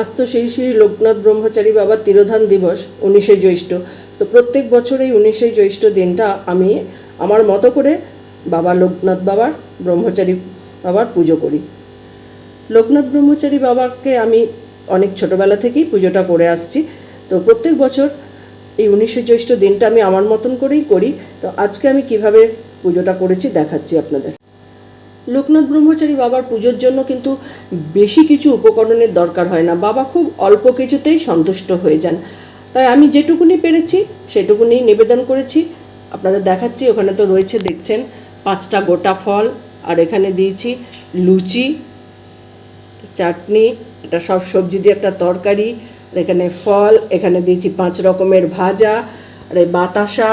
আজ তো সেই শ্রী লোকনাথ ব্রহ্মচারী বাবার তিরোধান দিবস, উনিশে জ্যৈষ্ঠ। তো প্রত্যেক বছর এই উনিশে জ্যৈষ্ঠ দিনটা আমি আমার মতো করে বাবা লোকনাথ বাবার, ব্রহ্মচারী বাবার পুজো করি। লোকনাথ ব্রহ্মচারী বাবাকে আমি অনেক ছোটবেলা থেকেই পুজোটা করে আসছি। তো প্রত্যেক বছর এই উনিশে জ্যৈষ্ঠ দিনটা আমি আমার মতন করেই করি। তো আজকে আমি কীভাবে পুজোটা করেছি দেখাচ্ছি আপনাদের। লোকনাথ ব্রহ্মচারী বাবার পুজোর জন্য কিন্তু বেশি কিছু উপকরণের দরকার হয় না। বাবা খুব অল্প কিছুতেই সন্তুষ্ট হয়ে যান। তাই আমি যেটুকুনি পেরেছি, সেটুকুনি নিবেদন করেছি। আপনাদের দেখাচ্ছি, ওখানে তো রয়েছে, দেখছেন, পাঁচটা গোটা ফল, আর এখানে দিয়েছি লুচি, চাটনি, এটা সব সবজি দিয়ে একটা তরকারি আর এখানে ফল, এখানে দিয়েছি পাঁচ রকমের ভাজা, আর এই বাতাসা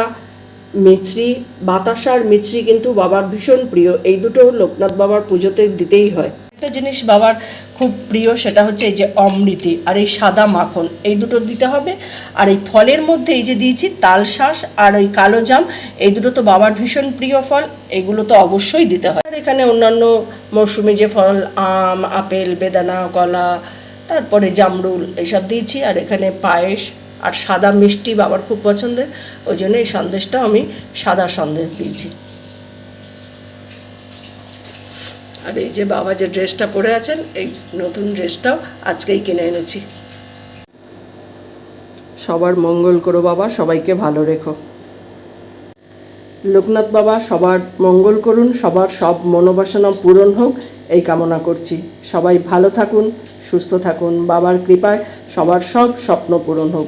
মিছরি, বাতাসা আর মিছরি কিন্তু বাবার ভীষণ প্রিয়। এই দুটো লোকনাথ বাবার পুজোতে দিতেই হয়। একটা জিনিস বাবার খুব প্রিয়, সেটা হচ্ছে এই যে অমৃতি আর এই সাদা মাখন। এই দুটো দিতে হবে। আর এই ফলের মধ্যে এই যে দিয়েছি তালশাঁস আর ওই কালো জাম, এই দুটো তো বাবার ভীষণ প্রিয় ফল। এগুলো তো অবশ্যই দিতে হয়। আর এখানে অন্যান্য মৌসুমি যে ফল, আম, আপেল, বেদানা, কলা, তারপরে জামরুল এইসব দিয়েছি। আর এখানে পায়েস আর সাদা মিষ্টি বাবার খুব পছন্দের, ওই জন্য এই সন্দেশটাও আমি সাদা সন্দেশ দিয়েছি। আর এই যে বাবা যে ড্রেসটা পরে আছেন, এই নতুন ড্রেসটাও আজকেই কিনে এনেছি। সবার মঙ্গল করো বাবা, সবাইকে ভালো রেখো। লোকনাথ বাবা, সবার মঙ্গল করুন, সবার সব মনোবাসনা পূরণ হোক, এই কামনা করছি। সবাই ভালো থাকুন, সুস্থ থাকুন, বাবার কৃপায় সবার সব স্বপ্ন পূরণ হোক।